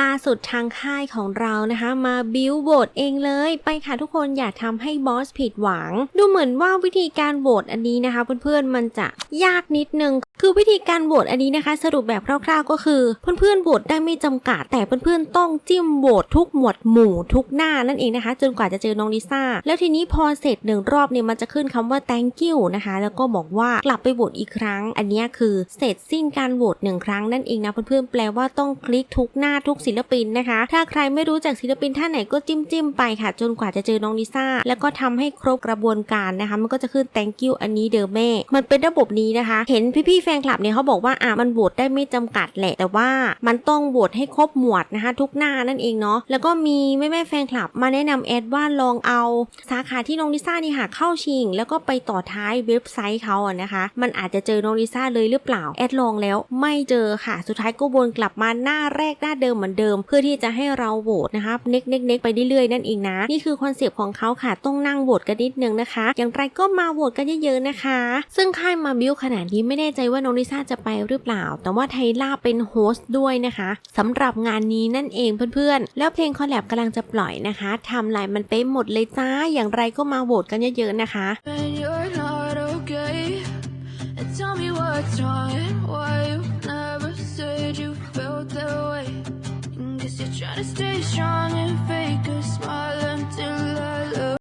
ล่าสุดทางค่ายของเรานะคะมาบิวโหวตเองเลยไปค่ะทุกคนอย่าทำให้บอสผิดหวัง ดูเหมือนว่าวิธีการโหวตอันนี้นะคะ เพื่อนๆมันจะยากนิดนึงคือวิธีการโหวตอันนี้นะคะ สรุปแบบคร่าวๆก็คือ เพื่อนๆโหวตได้ไม่จำกัด แต่เพื่อนๆต้องจิ้มโหวตทุกหมวดหมู่ทุกหน้านั่นเองนะคะ จนกว่าจะเจอน้องลิซ่าแล้วทีนี้พอเสร็จหนึ่งรอบเนี่ยมันจะขึ้นคำว่า thank you นะคะ แล้วก็บอกว่ากลับไปโหวตอีกครั้ง อันนี้คือเสร็จสิ้นการโหวตหนึ่งครั้งนั่นเองนะเพื่อนๆแปลว่าต้องคลิกทุกหน้าทุกศิลปินนะคะ ถ้าใครไม่รู้จักศิลปินท่านไหนก็จิ้มจิ้มๆไปค่ะ จนกว่าจะเจอน้องลิซ่า แล้วก็ทำให้ครบกระบวนการนะคะ มันก็จะขึ้น thank you อันนี้เดอแม่ มันเป็นระบบนี้นะคะ เห็นพี่ๆแฟนคลับเนี่ยเขาบอกว่าอะมันโหวตได้ไม่จำกัดแหละ แต่ว่ามันต้องโหวตให้ครบหมวดนะคะ ทุกหน้านั่นเองเนาะ แล้วก็มีแม่ๆแฟนคลับมาแนะนำแอดว่าลองเอา สาขาที่น้องลิซ่านี่ค่ะเข้าชิง แล้วก็ไปต่อท้ายเว็บไซต์เขาอะนะคะ มันอาจจะเจอน้องลิซ่าเลยหรือเปล่า แอดลองแล้วไม่เจอค่ะ สุดท้ายก็วนกลับมาหน้าแรกหน้าเดิมเหมือนเดิม เพื่อที่จะให้เราโหวตนะคะเน็กเน็กเน็กไปเรื่อยๆนั่นเองนะนี่คือคอนเซปต์ของเขาค่ะต้องนั่งโหวตกันนิดนึงนะคะ อย่างไรก็มาโหวตกันเยอะๆนะคะ ซึ่งค่ายมาบิวขนาดนี้ไม่แน่ใจว่าน้องลิซ่าจะไปหรือเปล่า แต่ว่าไทล่าเป็นโฮสต์ด้วยนะคะสำหรับงานนี้นั่นเองเพื่อนๆ แล้วเพลงคอลแลบกำลังจะปล่อยนะคะทำลายมันเป๊ะหมดเลยจ้าอย่างไรก็มาโหวตกันเยอะๆนะคะ tell me what's wrong and why you never said you felt that way. to try to stay strong and fair.